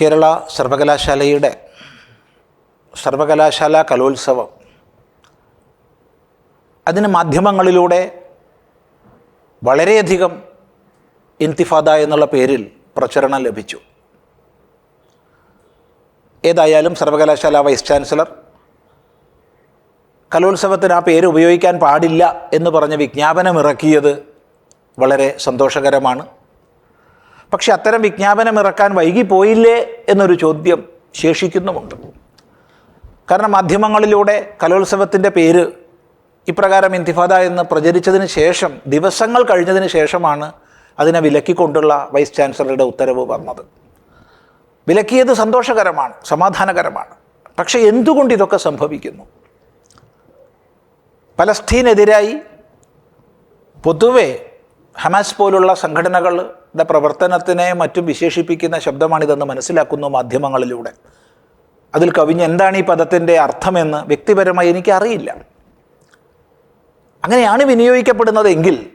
കേരള സർവകലാശാലയുടെ സർവകലാശാല കലോത്സവം. അതിന് മാധ്യമങ്ങളിലൂടെ വളരെയധികം ഇൻതിഫാദ എന്നുള്ള പേരിൽ പ്രചരണം ലഭിച്ചു. ഏതായാലും സർവകലാശാല വൈസ് ചാൻസലർ കലോത്സവത്തിന് ആ പേര് ഉപയോഗിക്കാൻ പാടില്ല എന്ന് പറഞ്ഞ് വിജ്ഞാപനം ഇറക്കിയത് വളരെ സന്തോഷകരമാണ്. പക്ഷെ അത്തരം വിജ്ഞാപനം ഇറക്കാൻ വൈകിപ്പോയില്ലേ എന്നൊരു ചോദ്യം ശേഷിക്കുന്നുമുണ്ട്. കാരണം മാധ്യമങ്ങളിലൂടെ കലോത്സവത്തിന്റെ പേര് ഇപ്രകാരം ഇന്തിഫാദ എന്ന് പ്രചരിച്ചതിന് ശേഷം ദിവസങ്ങൾ കഴിഞ്ഞതിന് ശേഷമാണ് അതിനെ വിലക്കിക്കൊണ്ടുള്ള വൈസ് ചാൻസലറുടെ ഉത്തരവ് വന്നത്. വിലക്കിയത് സന്തോഷകരമാണ് സമാധാനകരമാണ്. പക്ഷേ എന്തുകൊണ്ട് ഇതൊക്കെ സംഭവിക്കുന്നു? പലസ്തീനെതിരായി പൊതുവെ ഹമാസ് പോലുള്ള സംഘടനകളുടെ പ്രവർത്തനത്തിനെ മറ്റും വിശേഷിപ്പിക്കുന്ന ശബ്ദമാണിതെന്ന് മനസ്സിലാക്കുന്നു മാധ്യമങ്ങളിലൂടെ. അതിൽ കവിഞ്ഞ് എന്താണ് ഈ പദത്തിന്റെ അർത്ഥമെന്ന് വ്യക്തിപരമായി എനിക്കറിയില്ല. അങ്ങനെയാണ് വിനിയോഗിക്കപ്പെടുന്നതെങ്കിൽ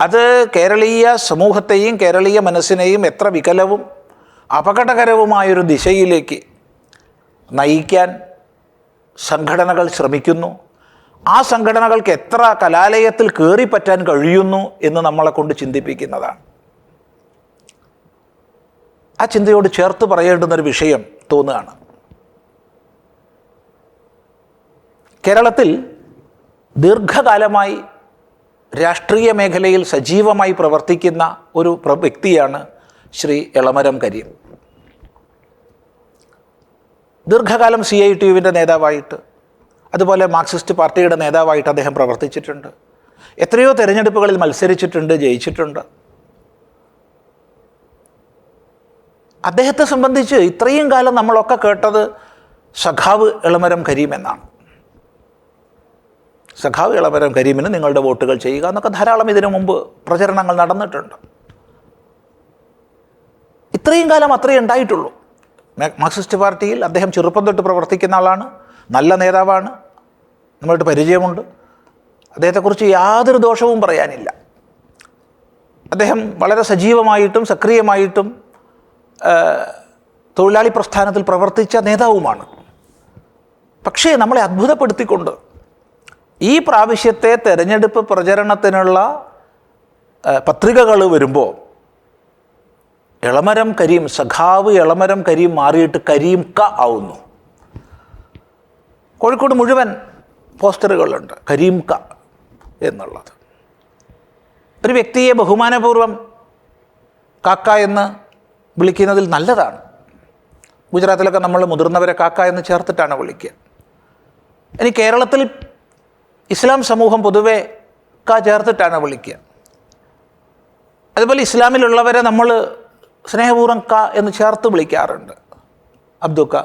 അത് കേരളീയ സമൂഹത്തെയും കേരളീയ മനസ്സിനെയും എത്ര വികലവും അപകടകരവുമായൊരു ദിശയിലേക്ക് നയിക്കാൻ സംഘടനകൾ ശ്രമിക്കുന്നു. ആ സംഘടനകൾക്ക് എത്ര കലാലയത്തിൽ കയറി പറ്റാൻ കഴിയുന്നു എന്ന് നമ്മളെ കൊണ്ട് ചിന്തിപ്പിക്കുന്നതാണ്. ആ ചിന്തയോട് ചേർത്ത് പറയേണ്ടുന്നൊരു വിഷയം തോന്നുകയാണ്. കേരളത്തിൽ ദീർഘകാലമായി രാഷ്ട്രീയ മേഖലയിൽ സജീവമായി പ്രവർത്തിക്കുന്ന ഒരു വ്യക്തിയാണ് ശ്രീ എളമരം കരീം. ദീർഘകാലം സി ഐ ടി യുവിന്റെ നേതാവായിട്ട് അതുപോലെ മാർക്സിസ്റ്റ് പാർട്ടിയുടെ നേതാവായിട്ട് അദ്ദേഹം പ്രവർത്തിച്ചിട്ടുണ്ട്. എത്രയോ തെരഞ്ഞെടുപ്പുകളിൽ മത്സരിച്ചിട്ടുണ്ട് ജയിച്ചിട്ടുണ്ട്. അദ്ദേഹത്തെ സംബന്ധിച്ച് ഇത്രയും കാലം നമ്മളൊക്കെ കേട്ടത് സഖാവ് ഇളമരം കരീം എന്നാണ്. സഖാവ് ഇളമരം കരീമിന് നിങ്ങളുടെ വോട്ടുകൾ ചെയ്യുക എന്നൊക്കെ ധാരാളം ഇതിനു മുമ്പ് പ്രചരണങ്ങൾ നടന്നിട്ടുണ്ട്. ഇത്രയും കാലം അത്രയേ ഉണ്ടായിട്ടുള്ളൂ. മാർക്സിസ്റ്റ് പാർട്ടിയിൽ അദ്ദേഹം ചെറുപ്പം തൊട്ട് പ്രവർത്തിക്കുന്ന ആളാണ് നല്ല നേതാവാണ് നമ്മളുടെ പരിചയമുണ്ട്. അദ്ദേഹത്തെക്കുറിച്ച് യാതൊരു ദോഷവും പറയാനില്ല. അദ്ദേഹം വളരെ സജീവമായിട്ടും സക്രിയമായിട്ടും തൊഴിലാളി പ്രസ്ഥാനത്തിൽ പ്രവർത്തിച്ച നേതാവുമാണ്. പക്ഷേ നമ്മളെ അത്ഭുതപ്പെടുത്തിക്കൊണ്ട് ഈ പ്രാവശ്യത്തെ തെരഞ്ഞെടുപ്പ് പ്രചരണത്തിനുള്ള പത്രികകൾ വരുമ്പോൾ ഇളമരം കരീം സഖാവ് ഇളമരം കരീം മാറിയിട്ട് കരീം ക ആവുന്നു. കോഴിക്കോട് മുഴുവൻ പോസ്റ്ററുകളുണ്ട്. കരീംക എന്നുള്ളത്. ഒരു വ്യക്തിയെ ബഹുമാനപൂർവം കാക്ക എന്ന് വിളിക്കുന്നതിൽ നല്ലതാണ്. ഗുജറാത്തിലൊക്കെ നമ്മൾ മുതിർന്നവരെ കാക്ക എന്ന് ചേർത്തിട്ടാണ് വിളിക്കുക. ഇനി കേരളത്തിൽ ഇസ്ലാം സമൂഹം പൊതുവെ ക ചേർത്തിട്ടാണ് വിളിക്കുക. അതുപോലെ ഇസ്ലാമിലുള്ളവരെ നമ്മൾ സ്നേഹപൂർവം ക എന്ന് ചേർത്ത് വിളിക്കാറുണ്ട്. അബ്ദു ക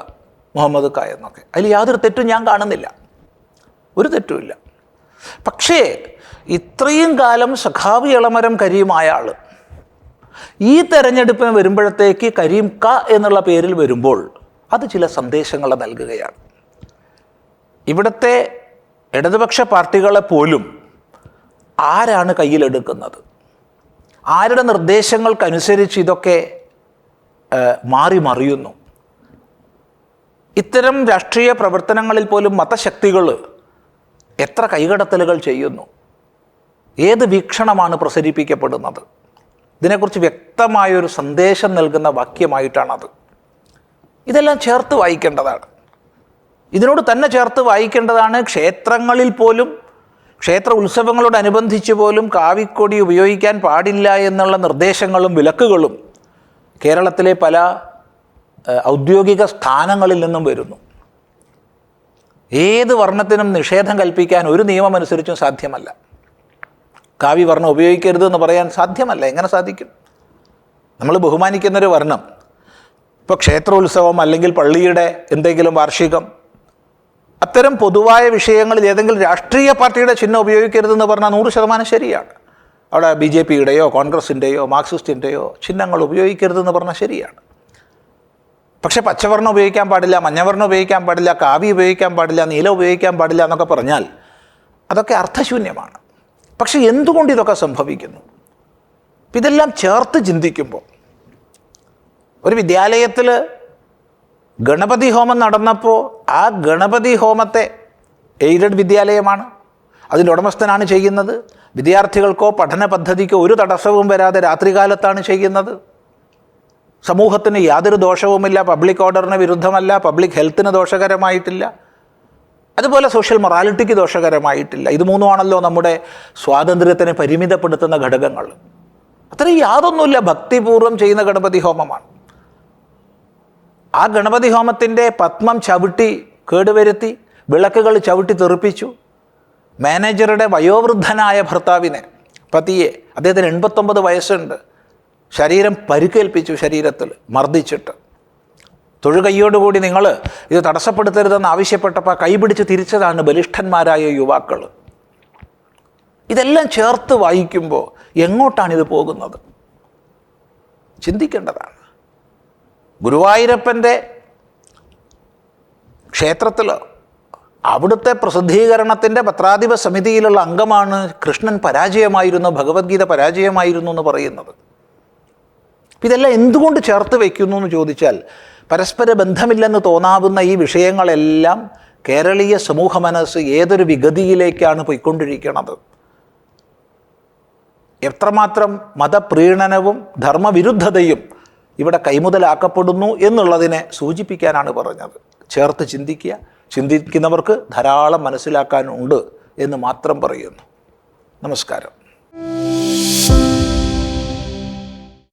മുഹമ്മദ് ക എന്നൊക്കെ. അതിൽ യാതൊരു തെറ്റും ഞാൻ കാണുന്നില്ല. ഒരു തെറ്റുമില്ല. പക്ഷേ ഇത്രയും കാലം സഖാവ് ഇളമരം കരീമായ ആൾ ഈ തെരഞ്ഞെടുപ്പിന് വരുമ്പോഴത്തേക്ക് കരീം ക എന്നുള്ള പേരിൽ വരുമ്പോൾ അത് ചില സന്ദേശങ്ങൾ നൽകുകയാണ്. ഇവിടുത്തെ ഇടതുപക്ഷ പാർട്ടികളെ പോലും ആരാണ് കയ്യിലെടുക്കുന്നത്? ആരുടെ നിർദ്ദേശങ്ങൾക്കനുസരിച്ച് ഇതൊക്കെ മാറി മറിയുന്നു? ഇത്തരം രാഷ്ട്രീയ പ്രവർത്തനങ്ങളിൽ പോലും മതശക്തികൾ എത്ര കൈകടത്തലുകൾ ചെയ്യുന്നു? ഏത് വീക്ഷണമാണ് പ്രസരിപ്പിക്കപ്പെടുന്നത്? ഇതിനെക്കുറിച്ച് വ്യക്തമായൊരു സന്ദേശം നൽകുന്ന വാക്യമായിട്ടാണത്. ഇതെല്ലാം ചേർത്ത് വായിക്കേണ്ടതാണ്. ഇതിനോട് തന്നെ ചേർത്ത് വായിക്കേണ്ടതാണ് ക്ഷേത്രങ്ങളിൽ പോലും ക്ഷേത്ര ഉത്സവങ്ങളോടനുബന്ധിച്ച് പോലും കാവിക്കൊടി ഉപയോഗിക്കാൻ പാടില്ല എന്നുള്ള നിർദ്ദേശങ്ങളും വിലക്കുകളും കേരളത്തിലെ പല ഔദ്യോഗിക സ്ഥാനങ്ങളിൽ നിന്നും വരുന്നു. ഏത് വർണത്തിനും നിഷേധം കൽപ്പിക്കാൻ ഒരു നിയമം നിയമമനുസരിച്ചും സാധ്യമല്ല. കാവ്യ വർണം ഉപയോഗിക്കരുത് എന്ന് പറയാൻ സാധ്യമല്ല. എങ്ങനെ സാധിക്കും? നമ്മൾ ബഹുമാനിക്കുന്നൊരു വർണം. ഇപ്പോൾ ക്ഷേത്രോത്സവം അല്ലെങ്കിൽ പള്ളിയുടെ എന്തെങ്കിലും വാർഷികം അത്തരം പൊതുവായ വിഷയങ്ങളിൽ ഏതെങ്കിലും രാഷ്ട്രീയ പാർട്ടിയുടെ ചിഹ്നം ഉപയോഗിക്കരുത് എന്ന് പറഞ്ഞാൽ നൂറ് ശതമാനം ശരിയാണ്. അവിടെ ബി ജെ പിയുടെയോ കോൺഗ്രസിന്റെയോ മാർക്സിസ്റ്റിന്റെയോ ചിഹ്നങ്ങൾ ഉപയോഗിക്കരുതെന്ന് പറഞ്ഞാൽ ശരിയാണ്. പക്ഷേ പച്ചവർണം ഉപയോഗിക്കാൻ പാടില്ല മഞ്ഞവർണം ഉപയോഗിക്കാൻ പാടില്ല കാവി ഉപയോഗിക്കാൻ പാടില്ല നീല ഉപയോഗിക്കാൻ പാടില്ല എന്നൊക്കെ പറഞ്ഞാൽ അതൊക്കെ അർത്ഥശൂന്യമാണ്. പക്ഷേ എന്തുകൊണ്ട് ഇതൊക്കെ സംഭവിക്കുന്നു? ഇതെല്ലാം ചേർത്ത് ചിന്തിക്കുമ്പോൾ ഒരു വിദ്യാലയത്തിൽ ഗണപതി ഹോമം നടന്നപ്പോൾ ആ ഗണപതി ഹോമത്തെ എയ്ഡഡ് വിദ്യാലയമാണ്. അതിന്റെ ഉടമസ്ഥനാണ് ചെയ്യുന്നത്. വിദ്യാർത്ഥികൾക്കോ പഠന പദ്ധതിക്കോ ഒരു തടസ്സവും വരാതെ രാത്രികാലത്താണ് ചെയ്യുന്നത്. സമൂഹത്തിന് യാതൊരു ദോഷവുമില്ല പബ്ലിക് ഓർഡറിന് വിരുദ്ധമല്ല പബ്ലിക് ഹെൽത്തിന് ദോഷകരമായിട്ടില്ല. അതുപോലെ സോഷ്യൽ മൊറാലിറ്റിക്ക് ദോഷകരമായിട്ടില്ല. ഇത് മൂന്നുമാണല്ലോ നമ്മുടെ സ്വാതന്ത്ര്യത്തിനെ പരിമിതപ്പെടുത്തുന്ന ഘടകങ്ങൾ. അത്രയും യാതൊന്നുമില്ല ഭക്തിപൂർവം ചെയ്യുന്ന ഗണപതി ഹോമമാണ്. ആ ഗണപതി ഹോമത്തിന്റെ പത്മം ചവിട്ടി കേടുവരുത്തി വിളക്കുകൾ ചവിട്ടി തെറിപ്പിച്ചു. മാനേജറുടെ വയോവൃദ്ധനായ ഭർത്താവിനെ പതിയെ അദ്ദേഹത്തിന് എൺപത്തൊമ്പത് വയസ്സുണ്ട്. ശരീരം പരുക്കേൽപ്പിച്ചു ശരീരത്തിൽ മർദ്ദിച്ചിട്ട്. തൊഴുകൈയോടുകൂടി നിങ്ങൾ ഇത് തടസ്സപ്പെടുത്തരുതെന്ന് ആവശ്യപ്പെട്ടപ്പോൾ കൈപിടിച്ച് തിരിച്ചതാണ് ബലിഷ്ഠന്മാരായ യുവാക്കൾ. ഇതെല്ലാം ചേർത്ത് വായിക്കുമ്പോൾ എങ്ങോട്ടാണ് ഇത് പോകുന്നത്? ചിന്തിക്കേണ്ടതാണ്. ഗുരുവായൂരപ്പന്റെ ക്ഷേത്രത്തിൽ അവിടുത്തെ പ്രസിദ്ധീകരണത്തിന്റെ പത്രാധിപ സമിതിയിലുള്ള അംഗമാണ് കൃഷ്ണൻ പരാജയമായിരുന്നു ഭഗവത്ഗീത പരാജയമായിരുന്നു എന്ന് പറയുന്നത്. ഇതെല്ലാം എന്തുകൊണ്ട് ചേർത്ത് വയ്ക്കുന്നു എന്ന് ചോദിച്ചാൽ പരസ്പര ബന്ധമില്ലെന്ന് തോന്നാവുന്ന ഈ വിഷയങ്ങളെല്ലാം കേരളീയ സമൂഹ മനസ്സ് ഏതൊരു വിഗതിയിലേക്കാണ് പോയിക്കൊണ്ടിരിക്കുന്നത് എത്രമാത്രം മതപ്രീണനവും ധർമ്മവിരുദ്ധതയും ഇവിടെ കൈമുതലാക്കപ്പെടുന്നു എന്നുള്ളതിനെ സൂചിപ്പിക്കാനാണ് പറഞ്ഞത്. ചേർത്ത് ചിന്തിക്കുക. ചിന്തിക്കുന്നവർക്ക് ധാരാളം മനസ്സിലാക്കാനുണ്ട് എന്ന് മാത്രം പറയുന്നു. നമസ്കാരം.